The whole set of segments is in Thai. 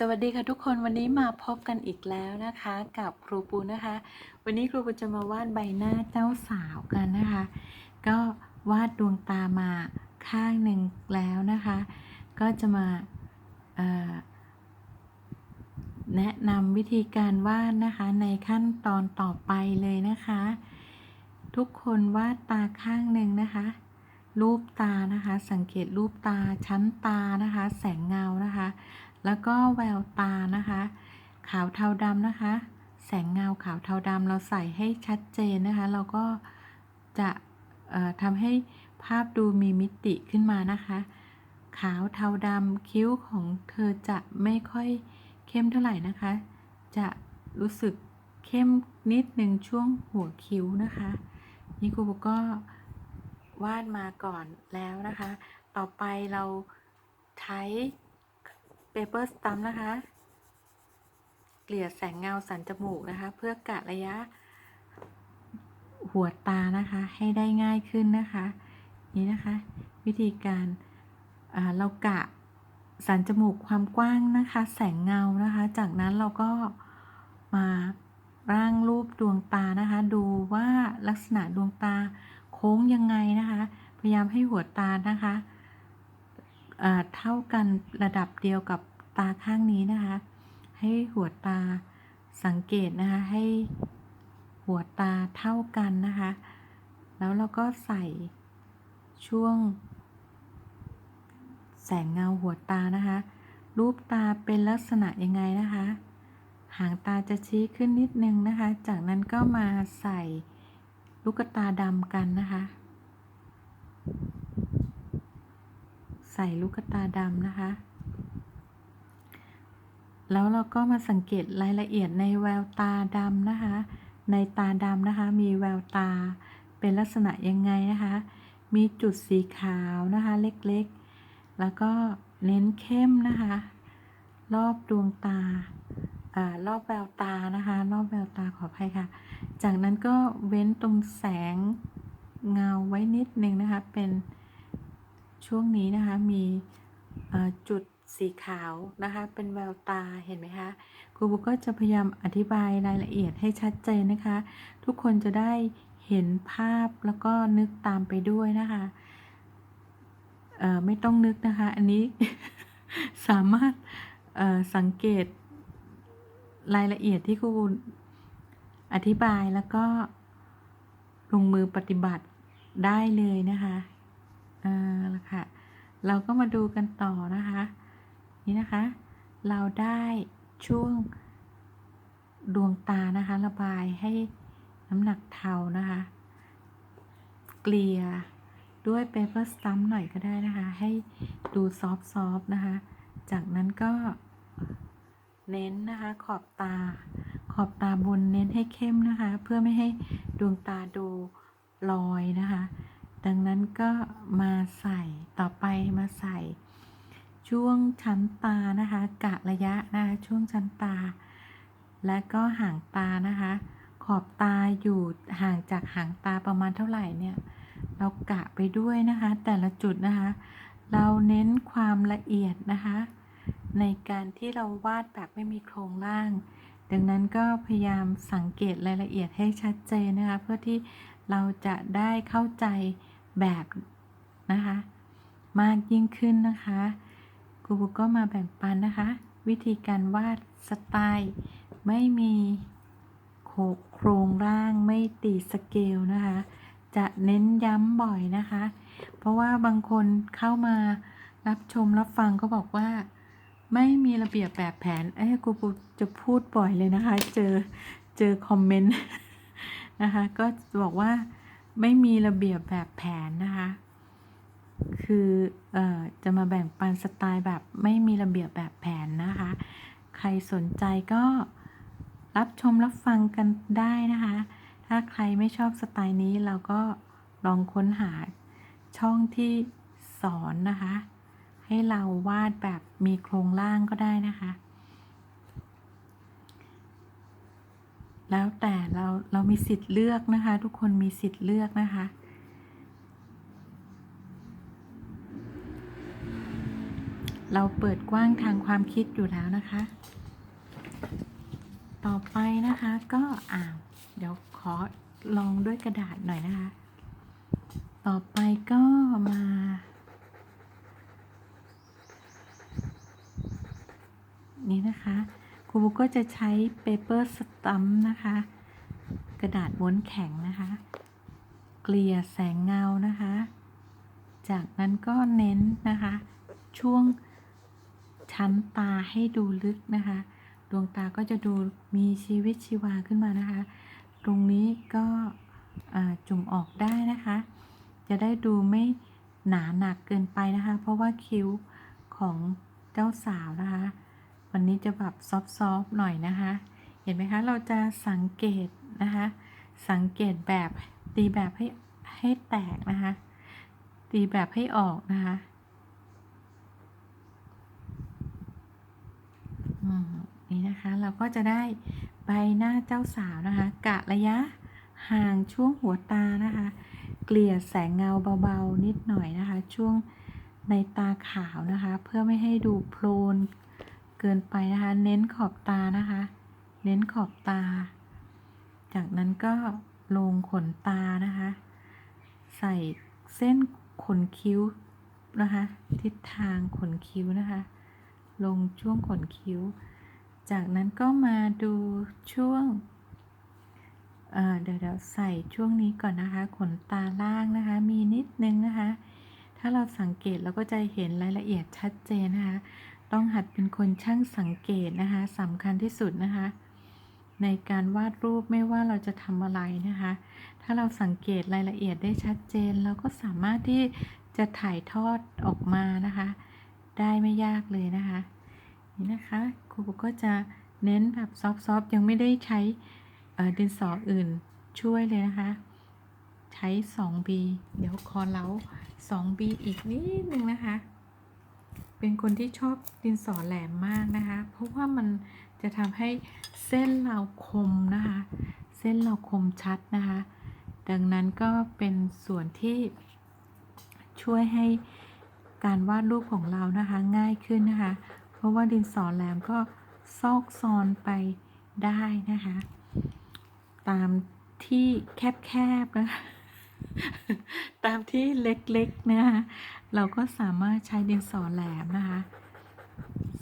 สวัสดีค่ะทุกคนวันนี้มาพบกันอีกแล้วนะคะ กับครูปูนะคะ วันนี้ครูปูจะมาวาดใบหน้าเจ้าสาวกันนะคะ ก็วาดดวงตามาข้างหนึ่งแล้วนะคะ ก็จะมาแนะนำวิธีการวาดนะคะในขั้นตอนต่อไปเลยนะคะ ทุกคนวาดตาข้างหนึ่งนะคะ รูปตานะคะ สังเกตรูปตาชั้นตานะคะ แสงเงานะคะ แล้วก็แววตานะคะ ขาวเทาดำนะคะ แสงเงาขาวเทาดำเราใส่ให้ชัดเจนนะคะ เราก็จะทำให้ภาพดูมีมิติขึ้นมานะคะ ขาวเทาดำคิ้วของเธอจะไม่ค่อยเข้มเท่าไหร่นะคะ จะรู้สึกเข้มนิดหนึ่งช่วงหัวคิ้วนะคะนี่ครูก็วาดมาก่อนแล้วนะคะ ต่อไปเราใช้ paper stamp นะคะ เกลี่ยแสงเงาสันจมูกนะคะ เพื่อกะระยะ หัวตานะคะ ให้ได้ง่ายขึ้นนะคะ นี่นะคะ วิธีการอ่าเรากะสันจมูกความกว้างนะคะ แสงเงานะคะ จากนั้นเราก็มาร่างรูปดวงตานะคะ ดูว่าลักษณะดวงตาโค้งยังไงนะคะ พยายามให้หัวตานะคะ เท่ากันระดับเดียวกับตาข้างนี้นะคะ ให้หัวตาสังเกตนะคะให้หัวตาเท่ากันนะคะ แล้วเราก็ใส่ช่วง แสงเงาหัวตานะคะ รูปตาเป็นลักษณะยังไงนะคะ หางตาจะชี้ขึ้นนิดนึงนะคะ จากนั้นก็มาใส่ลูกตาดำกันนะคะ ใส่ลูกตาดำนะคะ แล้วเราก็มาสังเกตรายละเอียดในแววตาดำนะคะ ในตาดำนะคะ มีแววตาเป็นลักษณะยังไงนะคะ มีจุดสีขาวนะคะ เล็กๆ แล้วก็เน้นเข้มนะคะ รอบดวงตาอารอบแววตานะคะ รอบแววตาขออภัยค่ะ จากนั้นก็เว้นตรงแสงเงาไว้นิดนึงนะคะ เป็น ช่วงนี้นะคะมีจุดสีขาวนะคะเป็นแววตาเห็นไหมคะครูบุ๊กก็จะพยายามอธิบายรายละเอียดให้ชัดเจนนะคะ ทุกคนจะได้เห็นภาพแล้วก็นึกตามไปด้วยนะคะไม่ต้องนึกนะคะ อันนี้สามารถสังเกตรายละเอียดที่ครูอธิบายแล้วก็ลงมือปฏิบัติได้เลยนะคะ อ่าละค่ะ เราก็มาดูกันต่อนะคะ นี่นะคะ เราได้ช่วงดวงตานะคะ ระบายให้น้ำหนักเทานะคะ เกลี่ยด้วย paper stamp หน่อยก็ได้นะคะ ให้ดูซอฟต์ๆนะคะ จากนั้นก็เน้นนะคะขอบตา ขอบตาบนเน้นให้เข้มนะคะ เพื่อไม่ให้ดวงตาดูลอยนะคะ ดังนั้นก็มาใส่ต่อไปมาใส่ ช่วงชั้นตานะคะกะระยะนะคะช่วงชั้นตา และก็หางตานะคะ ขอบตาอยู่ห่างจากหางตาประมาณเท่าไหร่เนี่ย เรากะไปด้วยนะคะ แต่ละจุดนะคะ เราเน้นความละเอียดนะคะ ในการที่เราวาดแบบไม่มีโครงร่าง ดังนั้นก็พยายามสังเกตรายละเอียดให้ชัดเจนนะคะ เพื่อที่เราจะได้เข้าใจ แบบนะคะ มากยิ่งขึ้นนะคะครูบุ๊กก็มาแบ่งปันนะคะ วิธีการวาดสไตล์ไม่มีโคโครงร่างไม่ตีสเกลนะคะ จะเน้นย้ำบ่อยนะคะ เพราะว่าบางคนเข้ามารับชมรับฟังก็บอกว่าไม่มีระเบียบแบบแผน เอ้ยกูกูจะพูดบ่อยเลยนะคะ เจอ เจอคอมเมนต์นะคะ ก็บอกว่า ไม่มีระเบียบแบบแผนนะคะ คือเอ่อจะมาแบ่งปันสไตล์แบบไม่มีระเบียบแบบแผนนะคะ ใครสนใจก็รับชมรับฟังกันได้นะคะ ถ้าใครไม่ชอบสไตล์นี้เราก็ลองค้นหาช่องที่สอนนะคะ ให้เราวาดแบบมีโครงร่างก็ได้นะคะ แล้วแต่เราเรามีสิทธิ์เลือกนะคะ ทุกคนมีสิทธิ์เลือกนะคะ เราเปิดกว้างทางความคิดอยู่แล้วนะคะ ต่อไปนะคะก็อ่าวเดี๋ยวขอลองด้วยกระดาษหน่อยนะคะ ต่อไปก็มานี่นะคะ ครูบุ๊กก็จะใช้เปเปอร์สตัมนะคะ กระดาษม้วนแข็งนะคะ เกลี่ยแสงเงานะคะ จากนั้นก็เน้นนะคะ ช่วงชั้นตาให้ดูลึกนะคะ ดวงตาก็จะดูมีชีวิตชีวาขึ้นมานะคะ ตรงนี้ก็จุ่มออกได้นะคะ จะได้ดูไม่หนาหนักเกินไปนะคะ เพราะว่าคิ้วของเจ้าสาวนะคะ วันนี้จะแบบซอฟๆหน่อยนะคะ เห็นไหมคะ เราจะสังเกตนะคะ สังเกตแบบตีแบบให้ให้แตกนะคะ ตีแบบให้ออกนะคะอืมนี่นะคะเราก็จะได้ใบหน้าเจ้าสาวนะคะ กะระยะห่างช่วงหัวตานะคะ เกลี่ยแสงเงาเบาๆนิดหน่อยนะคะ ช่วงในตาขาวนะคะ เพื่อไม่ให้ดูโพลน เกินไปนะคะ เน้นขอบตานะคะ เน้นขอบตา จากนั้นก็ลงขนตานะคะ ใส่เส้นขนคิ้วนะคะ ทิศทางขนคิ้วนะคะ ลงช่วงขนคิ้ว จากนั้นก็มาดูช่วงเดี๋ยวเดี๋ยวใส่ช่วงนี้ก่อนนะคะ ขนตาล่างนะคะ มีนิดนึงนะคะ ถ้าเราสังเกตเราก็จะเห็นรายละเอียดชัดเจนนะคะ ต้องหัดเป็นคนช่างสังเกตนะคะสำคัญที่สุดนะคะ ในการวาดรูปไม่ว่าเราจะทำอะไรนะคะ ถ้าเราสังเกตรายละเอียดได้ชัดเจน เราก็สามารถที่จะถ่ายทอดออกมานะคะ ได้ไม่ยากเลยนะคะ นี่นะคะครูก็จะเน้นแบบซอฟต์ๆยังไม่ได้ใช้ดินสออื่นช่วยเลยนะคะ ใช้ 2B เดี๋ยวคอเล้า 2B อีกนิดนึงนะคะ เป็นคนที่ชอบดินสอแหลมมากนะคะ เพราะว่ามันจะทำให้เส้นเราคมนะคะ เส้นเราคมชัดนะคะ ดังนั้นก็เป็นส่วนที่ช่วยให้การวาดรูปของเรานะคะง่ายขึ้นนะคะ เพราะว่าดินสอแหลมก็ซอกซอนไปได้นะคะ ตามที่แคบๆนะคะ ตามที่เล็กๆนะคะเราก็สามารถใช้ดินสอแหลมนะคะ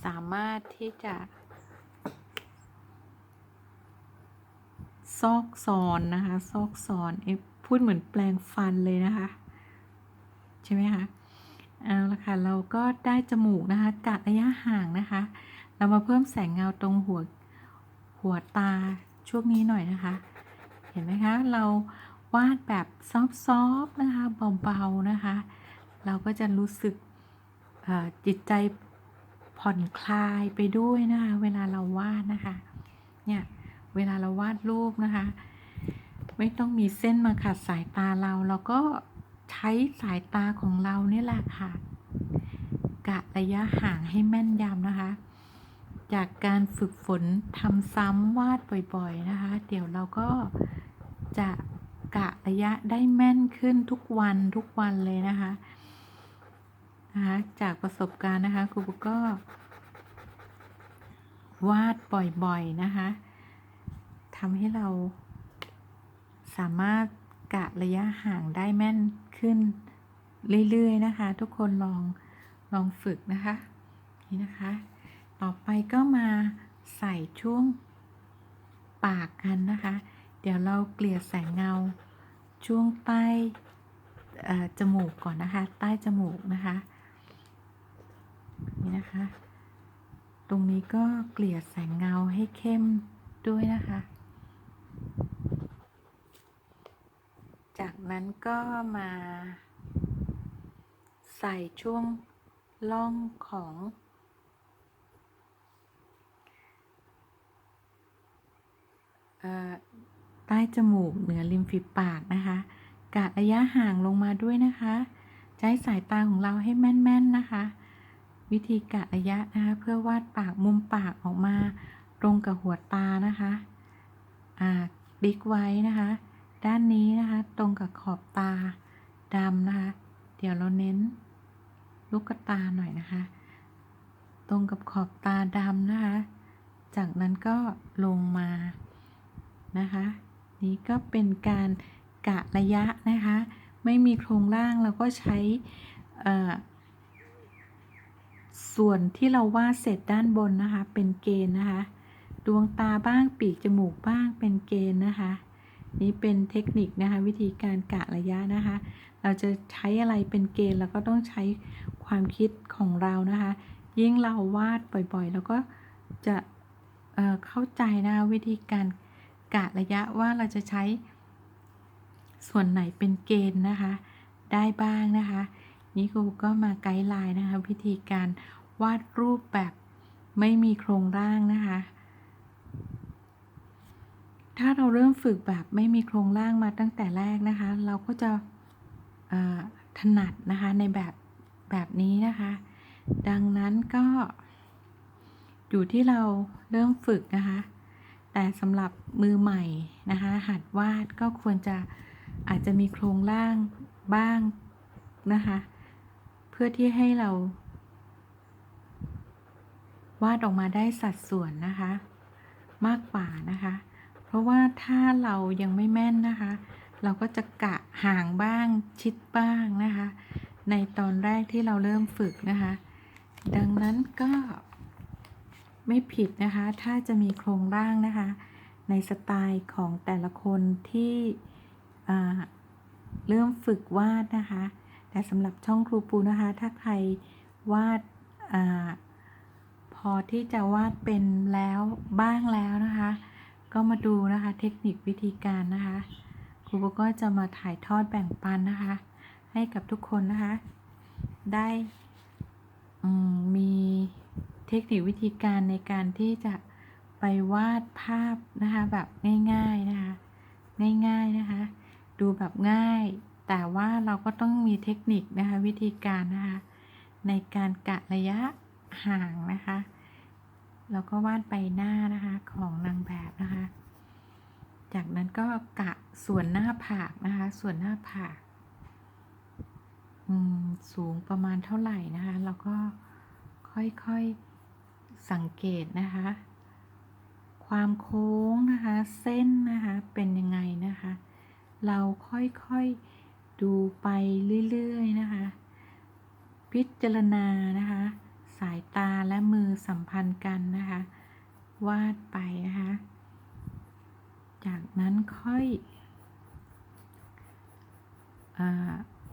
สามารถที่จะ ซอกซอนนะคะ ซอกซอนเอพูดเหมือนแปลงฟันเลยนะคะ ใช่ไหมคะเอาละค่ะ เราก็ได้จมูกนะคะกะระยะห่างนะคะ เรามาเพิ่มแสงเงาตรงหัวหัวตาช่วงนี้หน่อยนะคะ เห็นไหมคะ เรา วาดแบบซอฟๆนะคะเบาๆนะคะ เราก็จะรู้สึกจิตใจผ่อนคลายไปด้วยนะคะเวลาเราวาดนะคะเนี่ยเวลาเราวาดรูปนะคะ ไม่ต้องมีเส้นมาขัดสายตาเรา เราก็ใช้สายตาของเราเนี่ยแหละค่ะ กะระยะห่างให้แม่นยำนะคะ จากการฝึกฝนทำซ้ำวาดบ่อยๆนะคะ เดี๋ยวเราก็จะ กะระยะได้แม่นขึ้นทุกวันทุกวันเลยนะคะนะคะจากประสบการณ์นะคะครูก็วาดบ่อยๆนะคะทำให้เราสามารถกะระยะห่างได้แม่นขึ้นเรื่อยๆนะคะ ทุกคนลองลองฝึกนะคะนี่นะคะ ต่อไปก็มาใส่ช่วงปากกันนะคะ ดี๋ยวเราเกลี่ยแสงเงาช่วงใต้จมูกก่อนนะคะ ใต้จมูกนะคะ นี่นะคะ ตรงนี้ก็เกลี่ยแสงเงาให้เข้มด้วยนะคะ จากนั้นก็มาใส่ช่วงล่องของเอ่อ ใต้จมูกเหนือริมฝีปากนะคะ กะระยะห่างลงมาด้วยนะคะ ใช้สายตาของเราให้แม่นๆนะคะ วิธีกะระยะนะคะ เพื่อวาดปากมุมปากออกมาตรงกับหัวตานะคะอ่าบิ๊กไว้นะคะ ด้านนี้นะคะ ตรงกับขอบตาดำนะคะ เดี๋ยวเราเน้นลูกตาหน่อยนะคะ ตรงกับขอบตาดำนะคะ จากนั้นก็ลงมานะคะ นี่ก็เป็นการกะระยะนะคะ ไม่มีโครงร่างเราก็ใช้ส่วนที่เราวาดเสร็จด้านบนนะคะ เป็นเกณฑ์นะคะ ดวงตาบ้างปีกจมูกบ้างเป็นเกณฑ์นะคะ นี่เป็นเทคนิคนะคะ วิธีการกะระยะนะคะ เราจะใช้อะไรเป็นเกณฑ์เราก็ต้องใช้ความคิดของเรานะคะ ยิ่งเราวาดบ่อยๆ แล้วก็จะเเข้าใจนะวิธีการ กะระยะว่าเราจะใช้ ส่วนไหนเป็นเกณฑ์นะคะ ได้บ้างนะคะนี่ครูก็มาไกด์ไลน์นะคะ วิธีการวาดรูปแบบไม่มีโครงร่างนะคะ ถ้าเราเริ่มฝึกแบบไม่มีโครงร่างมาตั้งแต่แรกนะคะ เราก็จะถนัดนะคะในแบบแบบนี้นะคะ ดังนั้นก็อยู่ที่เราเริ่มฝึกนะคะ แต่สำหรับมือใหม่นะคะหัดวาดก็ควรจะอาจจะมีโครงร่างบ้างนะคะ เพื่อที่ให้เรา วาดออกมาได้สัดส่วนนะคะ มากกว่านะคะ เพราะว่าถ้าเรายังไม่แม่นนะคะ เราก็จะกะห่างบ้างชิดบ้างนะคะ ในตอนแรกที่เราเริ่มฝึกนะคะ ดังนั้นก็ ไม่ผิดนะคะ ถ้าจะมีโครงร่างนะคะ ในสไตล์ของแต่ละคนที่เริ่มฝึกวาดนะคะ แต่สำหรับช่องครูปูนะคะ ถ้าใครวาดอาพอที่จะวาดเป็นแล้วบ้างแล้วนะคะ ก็มาดูนะคะเทคนิควิธีการนะคะ ครูปูก็จะมาถ่ายทอดแบ่งปันนะคะ ให้กับทุกคนนะคะ ได้มมี เทคนิควิธีการในการที่จะไปวาดภาพนะคะแบบง่ายๆนะคะง่ายๆนะคะ ดูแบบง่าย แต่ว่าเราก็ต้องมีเทคนิคนะคะวิธีการนะคะในการกะระยะห่างนะคะแล้วก็วาดใบหน้านะคะของนางแบบนะคะ จากนั้นก็กะส่วนหน้าผากนะคะ ส่วนหน้าผากสูงประมาณเท่าไหร่นะคะ แล้วก็ค่อยๆ สังเกตนะคะ ความโค้งนะคะ เส้นนะคะ เป็นยังไงนะคะ เราค่อยๆดูไปเรื่อย ๆ นะคะ พิจารณานะคะ สายตาและมือสัมพันธ์กันนะคะ วาดไปนะคะ จากนั้นค่อยอ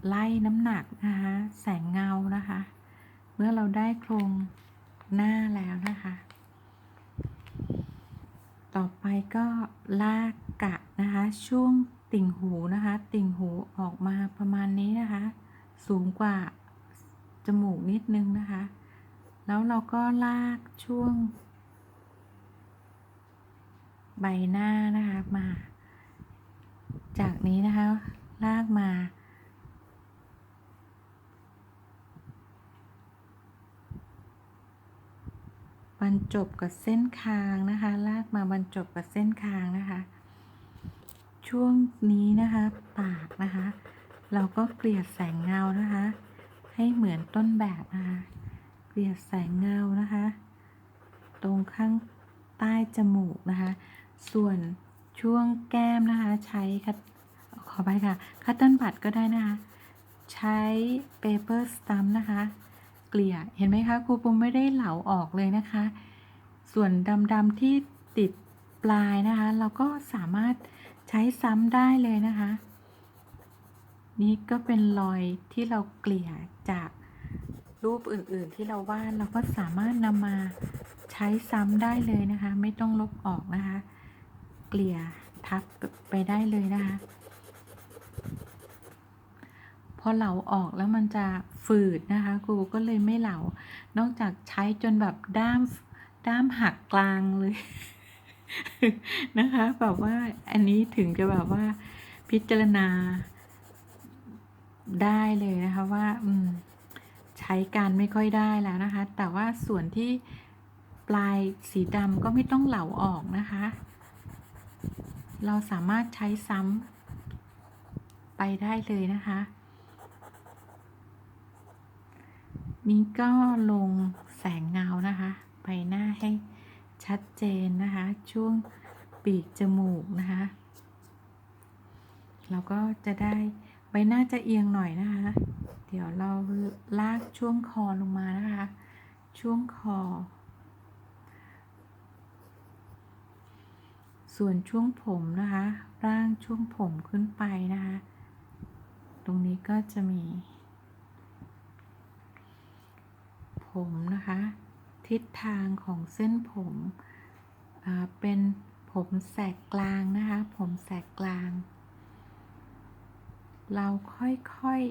ไล่น้ำหนักนะคะ แสงเงานะคะ เมื่อเราได้โครง หน้าแล้วนะคะ ต่อไปก็ลากกะนะคะ ช่วงติ่งหูนะคะ ติ่งหูออกมาประมาณนี้นะคะ สูงกว่าจมูกนิดนึงนะคะ แล้วเราก็ลากช่วง ใบหน้านะคะมา จากนี้นะคะ ลากมา บรรจบกับเส้นคางนะคะ ลากมาบรรจบกับเส้นคางนะคะ ช่วงนี้นะคะปากนะคะ เราก็เกลี่ยแสงเงานะคะ ให้เหมือนต้นแบบนะคะ เกลี่ยแสงเงานะคะ ตรงข้างใต้จมูกนะคะ ส่วนช่วงแก้มนะคะ ใช้คัตขอไปค่ะคัตเติ้ลบัตก็ได้นะคะ ใช้เปเปอร์สตัมนะคะ เกลี่ยเห็นไหมคะครูปุ้มไม่ได้เหลาออกเลยนะคะ ส่วนดำๆที่ติดปลายนะคะ เราก็สามารถใช้ซ้ำได้เลยนะคะ นี่ก็เป็นรอยที่เราเกลี่ยจากรูปอื่นๆที่เราวาดเราก็สามารถนำมาใช้ซ้ำได้เลยนะคะ ไม่ต้องลบออกนะคะ เกลี่ยทับไปได้เลยนะคะ พอเหลาออกแล้วมันจะฝืดนะคะครูก็เลยไม่เหลา นอกจากใช้จนแบบด้ามด้ามหักกลางเลยนะคะแบบว่าอันนี้ถึงจะแบบว่าพิจารณาได้เลยนะคะว่าอืมใช้การไม่ค่อยได้แล้วนะคะ แต่ว่าส่วนที่ปลายสีดำก็ไม่ต้องเหลาออกนะคะ เราสามารถใช้ซ้ำไปได้เลยนะคะ นี้ก็ลงแสงเงานะคะใบหน้าให้ชัดเจนนะคะ ช่วงปีกจมูกนะคะ เราก็จะได้ใบหน้าจะเอียงหน่อยนะคะ เดี๋ยวเราลากช่วงคอลงมานะคะ ช่วงคอ ส่วนช่วงผมนะคะ ร่างช่วงผมขึ้นไปนะคะ ตรงนี้ก็จะมี ผมนะคะ ทิศทางของเส้นผมเป็นผมแสกกลางนะคะ ผมแสกกลาง เราค่อย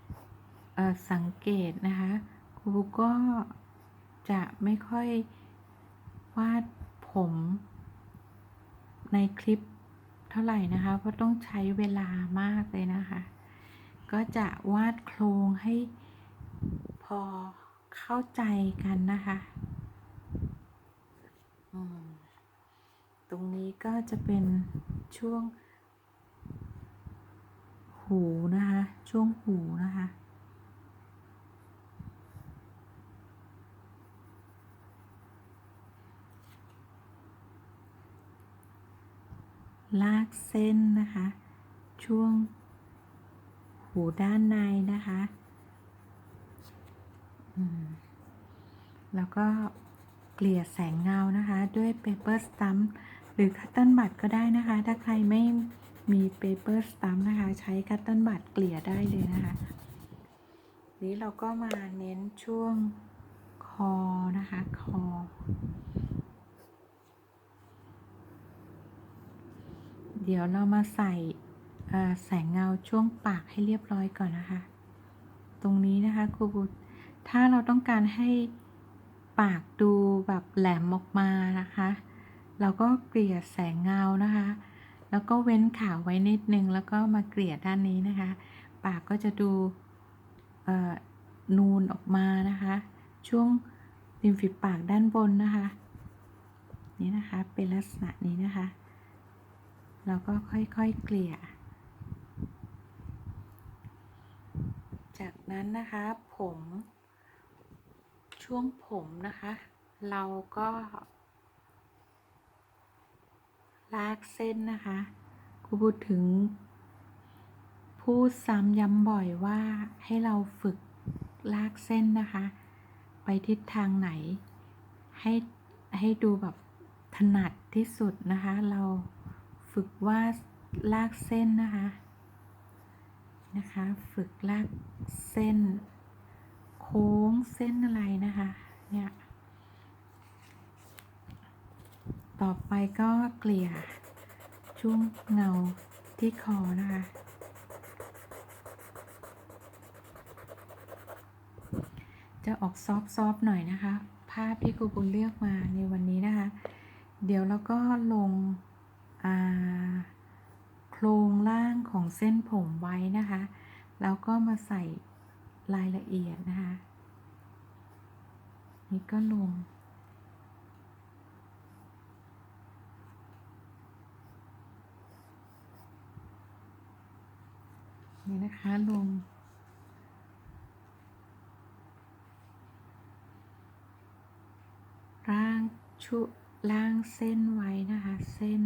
ๆเอ่อสังเกตนะคะ ครูก็จะไม่ค่อยวาดผมในคลิปเท่าไหร่นะคะ เพราะต้องใช้เวลามากเลยนะคะ ก็จะวาดโครงให้พอ เข้าใจกันนะคะตรงนี้ก็จะเป็นช่วง หูนะคะ ช่วงหูนะคะลากเส้นนะคะ ช่วงหูด้านในนะคะ แล้วก็เกลี่ยแสงเงานะคะ ด้วยเปเปอร์สตัมหรือคัตเติลบัตก็ได้นะคะ ถ้าใครไม่มีเปเปอร์สตัมนะคะ ใช้คัตเติลบัตเกลี่ยได้เลยนะคะ นี้เราก็มาเน้นช่วงคอนะคะ คอ เดี๋ยวเรามาใส่แสงเงาช่วงปากให้เรียบร้อยก่อนนะคะ ตรงนี้นะคะครูบุตร ถ้าเราต้องการให้ปากดูแบบแหลมออกมานะคะ เราก็เกลี่ยแสงเงานะคะ แล้วก็เว้นขาวไว้นิดนึง แล้วก็มาเกลี่ยด้านนี้นะคะ ปากก็จะดูเอ่อนูนออกมานะคะ ช่วงริมฝีปากด้านบนนะคะ นี่นะคะเป็นลักษณะนี้นะคะ เราก็ค่อยๆเกลี่ย จากนั้นนะคะผม ช่วงผมนะคะ เราก็ ลากเส้นนะคะครูพูดถึง พูดซ้ำย้ำบ่อยว่าให้เราฝึกลากเส้นนะคะ ไปทิศทางไหน ให้ให้ดูแบบถนัดที่สุดนะคะ เราฝึกว่าลากเส้นนะคะ นะคะ ฝึกลากเส้น ค้งเส้นอะไรนะคะ เนี่ย ต่อไปก็เกลี่ยช่วงเงาที่คอนะคะจะออกซอฟๆหน่อยนะคะ ภาพที่ครูบุญเลือกมาในวันนี้นะคะ เดี๋ยวเราก็ลงโครงล่างของเส้นผมไว้นะคะ แล้วก็มาใส่ รายละเอียดนะคะนี่ก็ลง นี่นะคะลงร่างชุล่างเส้นไว้นะคะ เส้น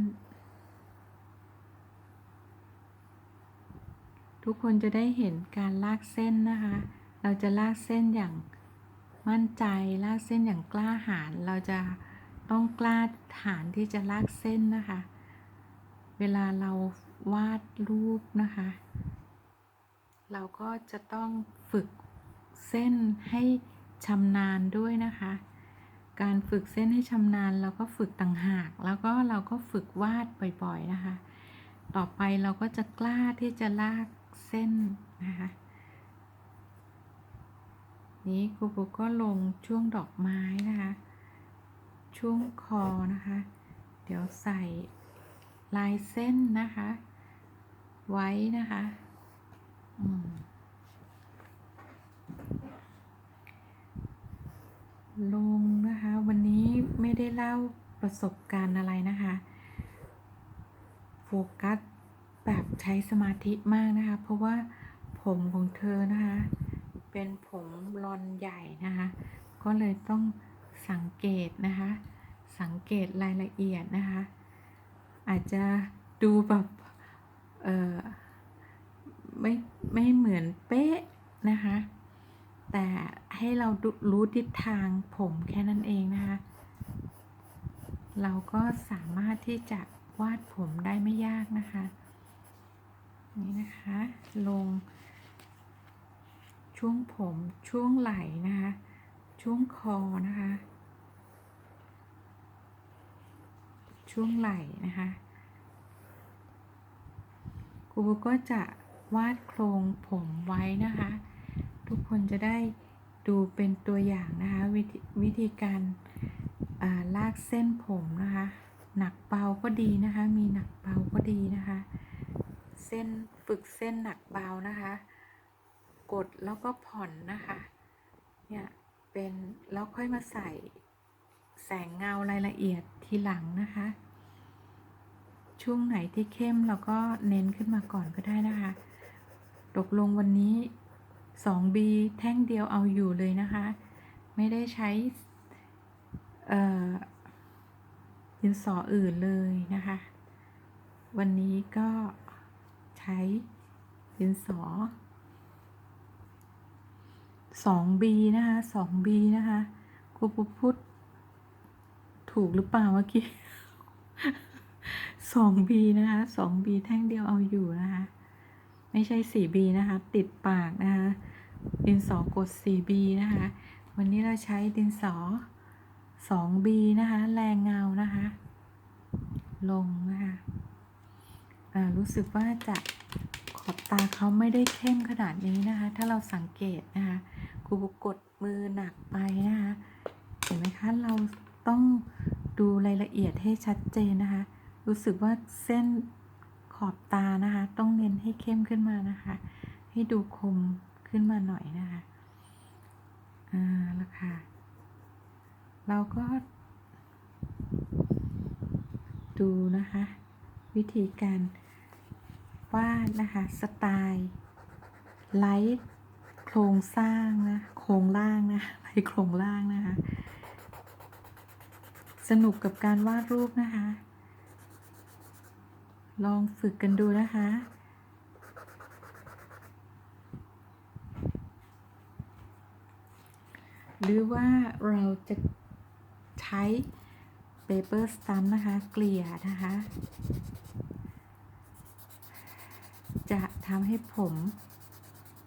ทุกคนจะได้เห็นการลากเส้นนะคะ เราจะลากเส้นอย่างมั่นใจ ลากเส้นอย่างกล้าหาญ เราจะต้องกล้าหาญที่จะลากเส้นนะคะ เวลาเราวาดรูปนะคะ เราก็จะต้องฝึกเส้นให้ชำนาญด้วยนะคะ การฝึกเส้นให้ชำนาญเราก็ฝึกต่างหาก แล้วก็เราก็ฝึกวาดบ่อยๆนะคะ ต่อไปเราก็จะกล้าที่จะลาก เส้นนะคะ นี้ครูปูก็ลงช่วงดอกไม้นะคะ ช่วงคอนะคะ เดี๋ยวใส่ลายเส้นนะคะ ไว้นะคะลงนะคะ วันนี้ไม่ได้เล่าประสบการณ์อะไรนะคะ โฟกัส แบบใช้สมาธิมากนะคะ เพราะว่าผมของเธอนะคะ เป็นผมบลอนใหญ่นะคะ ก็เลยต้องสังเกตนะคะ สังเกตรายละเอียดนะคะ อาจจะดูแบบเออไม่ไม่เหมือนเป๊ะนะคะ แต่ให้เรารู้ทิศทางผมแค่นั้นเองนะคะ เราก็สามารถที่จะวาดผมได้ไม่ยากนะคะ นี่นะคะ ลง ช่วงผมช่วงไหล่นะคะ ช่วงคอนะคะ ช่วงไหล่นะคะครูก็จะวาดโครงผมไว้นะคะ ทุกคนจะได้ดูเป็นตัวอย่างนะคะววิธีการาลากเส้นผมนะคะ หนักเบาก็ดีนะคะ มีหนักเบาก็ดีนะคะ เส้นฝึกเส้นหนักเบานะคะ กดแล้วก็ผ่อนนะคะ เนี่ยเป็นแล้วค่อยมาใส่แสงเงารายละเอียดทีหลังนะคะ ช่วงไหนที่เข้มเราก็เน้นขึ้นมาก่อนก็ได้นะคะ ตกลงวันนี้ 2B แท่งเดียวเอาอยู่เลยนะคะ ไม่ได้ใช้เอ่อดินสออื่นเลยนะคะ วันนี้ก็ ใช้ดินสอ 2B นะคะ 2B นะคะ ครูปุ๊พูดถูกหรือเปล่าเมื่อกี้ 2B นะคะ 2B แท่งเดียวเอาอยู่นะคะ ไม่ใช่ 4B นะคะ ติดปากนะคะ ดินสอกด 4B นะคะ วันนี้เราใช้ดินสอ 2B นะคะ แรงเงานะคะ ลงนะคะ รู้สึกว่าจะขอบตาเขาไม่ได้เข้มขนาดนี้นะคะ ถ้าเราสังเกตนะคะครูกดมือหนักไปนะคะเห็นไหมคะเราต้องดูรายละเอียดให้ชัดเจนนะคะ รู้สึกว่าเส้นขอบตานะคะ ต้องเน้นให้เข้มขึ้นมานะคะ ให้ดูคมขึ้นมาหน่อยนะคะอ่าละค่ะเราก็ดูนะคะ วิธีการ วาดนะคะสไตล์ไลท์โครงสร้างนะ โครงล่างนะไลท์โครงล่างนะคะ สนุกกับการวาดรูปนะคะ ลองฝึกกันดูนะคะหรือว่าเราจะใช้ paper stamp นะคะ เกลี่ยนะคะ จะทำให้ผม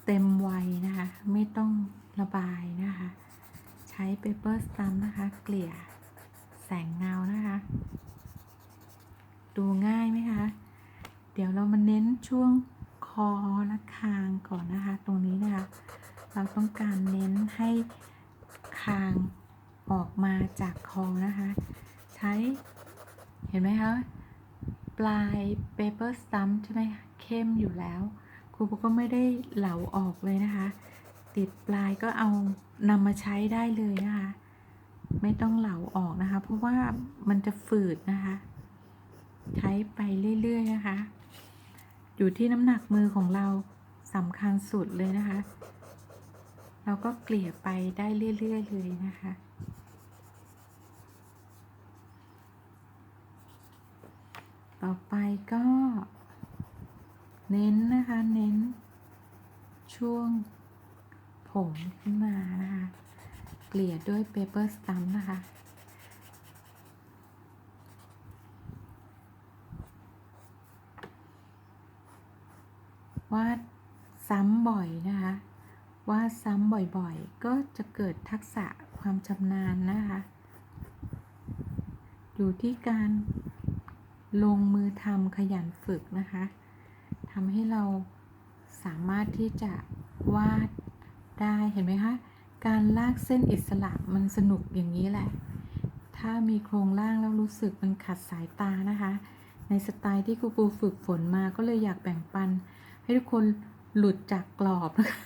เต็มวัยนะคะ ไม่ต้องระบายนะคะ ใช้ paper stamp นะคะ เกลี่ยแสงเงานะคะ ดูง่ายไหมคะ เดี๋ยวเรามาเน้นช่วงคอและคางก่อนนะคะ ตรงนี้นะคะ เราต้องการเน้นให้คางออกมาจากคอนะคะ ใช้เห็นไหมคะ ปลาย paper stump ใช่ไหมคะ เข้มอยู่แล้ว ครูก็ไม่ได้เหลาออกเลยนะคะ ติดปลายก็เอานำมาใช้ได้เลยนะคะ ไม่ต้องเหลาออกนะคะ เพราะว่ามันจะฝืดนะคะ ใช้ไปเรื่อยๆนะคะ อยู่ที่น้ำหนักมือของเราสำคัญสุดเลยนะคะ เราก็เกลี่ยไปได้เรื่อยๆเลยนะคะต่อไปก็ เน้นนะคะ เน้น ช่วงผมขึ้นมานะคะ เกลี่ยด้วย paper stamp นะคะ วาดซ้ำบ่อยนะคะ วาดซ้ำบ่อยๆ ก็จะเกิดทักษะความชำนาญนะคะ อยู่ที่การลงมือทำขยันฝึกนะคะ ทำให้เราสามารถที่จะวาดได้เห็นไหมคะ การลากเส้นอิสระมันสนุกอย่างนี้แหละ ถ้ามีโครงล่างแล้วรู้สึกมันขัดสายตานะคะ ในสไตล์ที่ครูปูฝึกฝนมาก็เลยอยากแบ่งปัน ให้ทุกคนหลุดจากกรอบนะคะ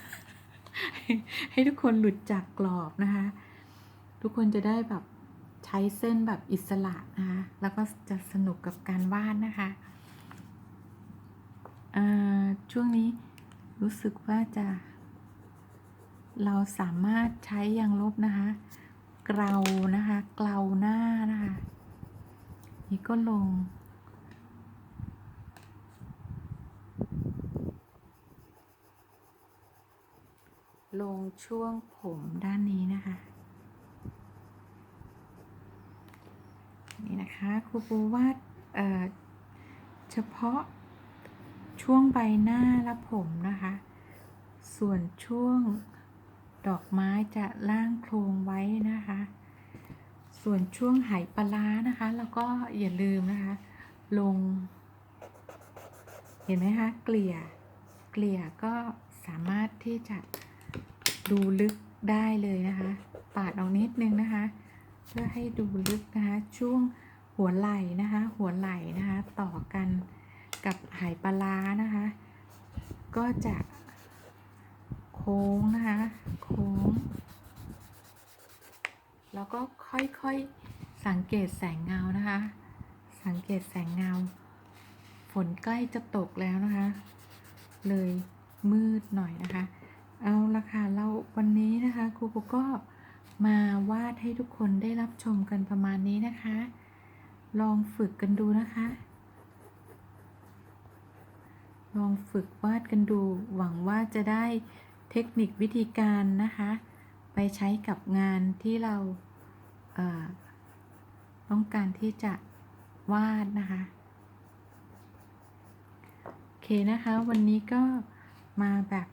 ให้ทุกคนหลุดจากกรอบนะคะ ทุกคนจะได้แบบใช้เส้นแบบอิสระนะคะ แล้วก็จะสนุกกับการวาดนะคะ ช่วงนี้รู้สึกว่าจะ เราสามารถใช้ยางลบนะคะ เกลานะคะเกลาหน้านะคะ นี่ก็ลง ลงช่วงผมด้านนี้นะคะ นี่นะคะครูปูวาดเเฉพาะ ช่วงใบหน้าและผมนะคะ ส่วนช่วงดอกไม้จะล่างโครงไว้นะคะ ส่วนช่วงไหปลาร้านะคะ แล้วก็อย่าลืมนะคะ ลง เห็นไหมคะเกลี่ย เกลี่ยก็สามารถที่จะดูลึกได้เลยนะคะ ปาดออกนิดนึงนะคะ เพื่อให้ดูลึกนะคะ ช่วงหัวไหล่นะคะ หัวไหล่นะคะ ต่อกัน กับไหปลาร้านะคะ ก็จะโค้งนะคะ โค้ง แล้วก็ค่อยๆสังเกตแสงเงานะคะ สังเกตแสงเงา ฝนใกล้จะตกแล้วนะคะ เลยมืดหน่อยนะคะ เอาละค่ะเราวันนี้นะคะครูปูก็มาวาดให้ทุกคนได้รับชมกันประมาณนี้นะคะ ลองฝึกกันดูนะคะ ลองฝึกวาดกันดู หวังว่าจะได้เทคนิควิธีการนะคะ ไปใช้กับงานที่เราเต้องการที่จะวาดนะคะ โอเคนะคะ วันนี้ก็มาแบบ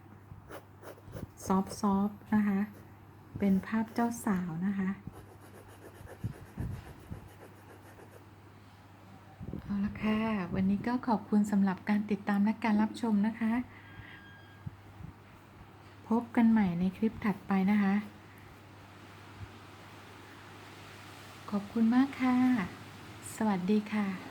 ซอฟต์ๆนะคะ เป็นภาพเจ้าสาวนะคะ เอาละค่ะ วันนี้ก็ขอบคุณสำหรับการติดตามและการรับชมนะคะ พบกันใหม่ในคลิปถัดไปนะคะ ขอบคุณมากค่ะ สวัสดีค่ะ